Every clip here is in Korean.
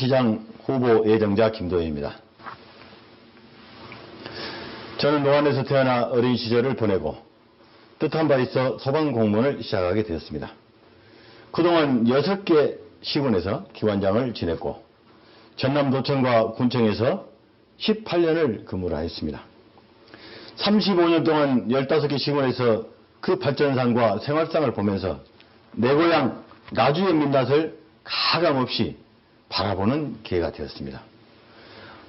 기관장 후보 예정자 김도혜입니다. 저는 노안에서 태어나 어린 시절을 보내고 뜻한 바 있어 소방 공무원을 시작하게 되었습니다. 그동안 6개 시군에서 기관장을 지냈고 전남도청과 군청에서 18년을 근무를 하였습니다. 35년 동안 15개 시군에서 그 발전상과 생활상을 보면서 내 고향 나주의 민낯을 가감없이 바라보는 기회가 되었습니다.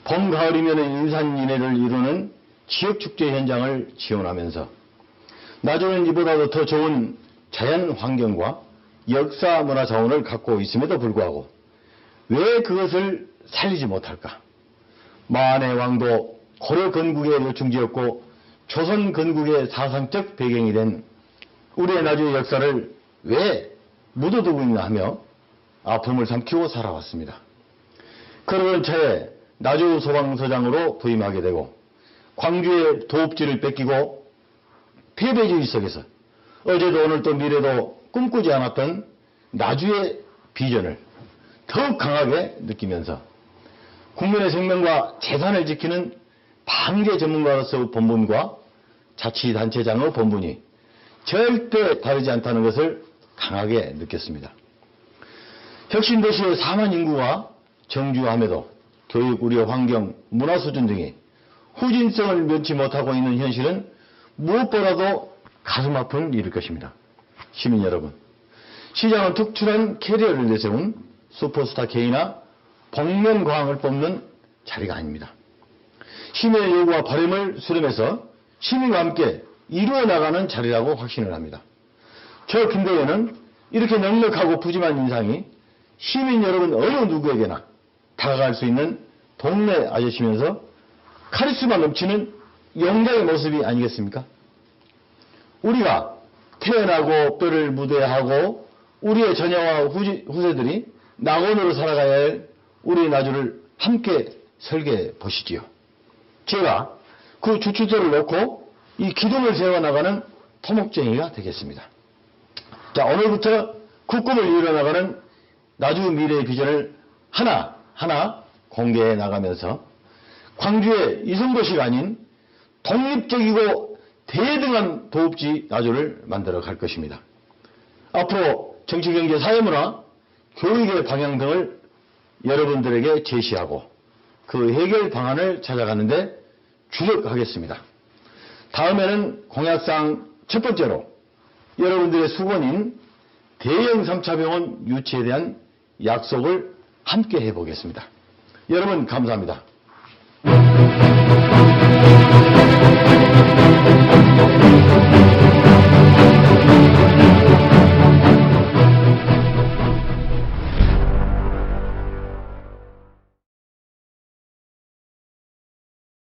봄, 가을이면 인산인해를 이루는 지역축제 현장을 지원하면서 나주는 이보다도 더 좋은 자연 환경과 역사 문화 자원을 갖고 있음에도 불구하고 왜 그것을 살리지 못할까? 마한의 왕도 고려 건국의 요충지였고 조선 건국의 사상적 배경이 된 우리의 나주의 역사를 왜 묻어두고 있나 하며 아픔을 삼키고 살아왔습니다. 그러던 차에 나주 소방서장으로 부임하게 되고 광주의 도읍지를 뺏기고 패배주의 속에서 어제도 오늘도 미래도 꿈꾸지 않았던 나주의 비전을 더욱 강하게 느끼면서 국민의 생명과 재산을 지키는 방제 전문가로서 본분과 자치단체장의 본분이 절대 다르지 않다는 것을 강하게 느꼈습니다. 혁신도시의 4만 인구가 정주함에도 교육, 의료, 환경, 문화 수준 등이 후진성을 면치 못하고 있는 현실은 무엇보다도 가슴 아픈 일일 것입니다. 시민 여러분, 시장은 특출한 캐리어를 내세운 슈퍼스타 K나 복면가왕을 뽑는 자리가 아닙니다. 시민의 요구와 바람을 수렴해서 시민과 함께 이루어 나가는 자리라고 확신을 합니다. 저 김대회는 이렇게 넉넉하고 푸짐한 인상이 시민 여러분 어느 누구에게나 다가갈 수 있는 동네 아저씨면서 카리스마 넘치는 영광의 모습이 아니겠습니까? 우리가 태어나고 뼈를 묻어야 우리의 자녀와 후세들이 낙원으로 살아가야 할 우리의 나주를 함께 설계해 보시지요. 제가 그 주춧돌을 놓고 이 기둥을 세워나가는 토목쟁이가 되겠습니다. 자, 오늘부터 그 꿈을 이뤄나가는 나주 미래의 비전을 하나 하나 공개해 나가면서 광주의 이성도시가 아닌 독립적이고 대등한 도읍지 나주를 만들어 갈 것입니다. 앞으로 정치, 경제, 사회문화, 교육의 방향 등을 여러분들에게 제시하고 그 해결 방안을 찾아가는데 주력하겠습니다. 다음에는 공약상 첫 번째로 여러분들의 수건인 대형 3차 병원 유치에 대한 약속을 함께 해보겠습니다. 여러분 감사합니다.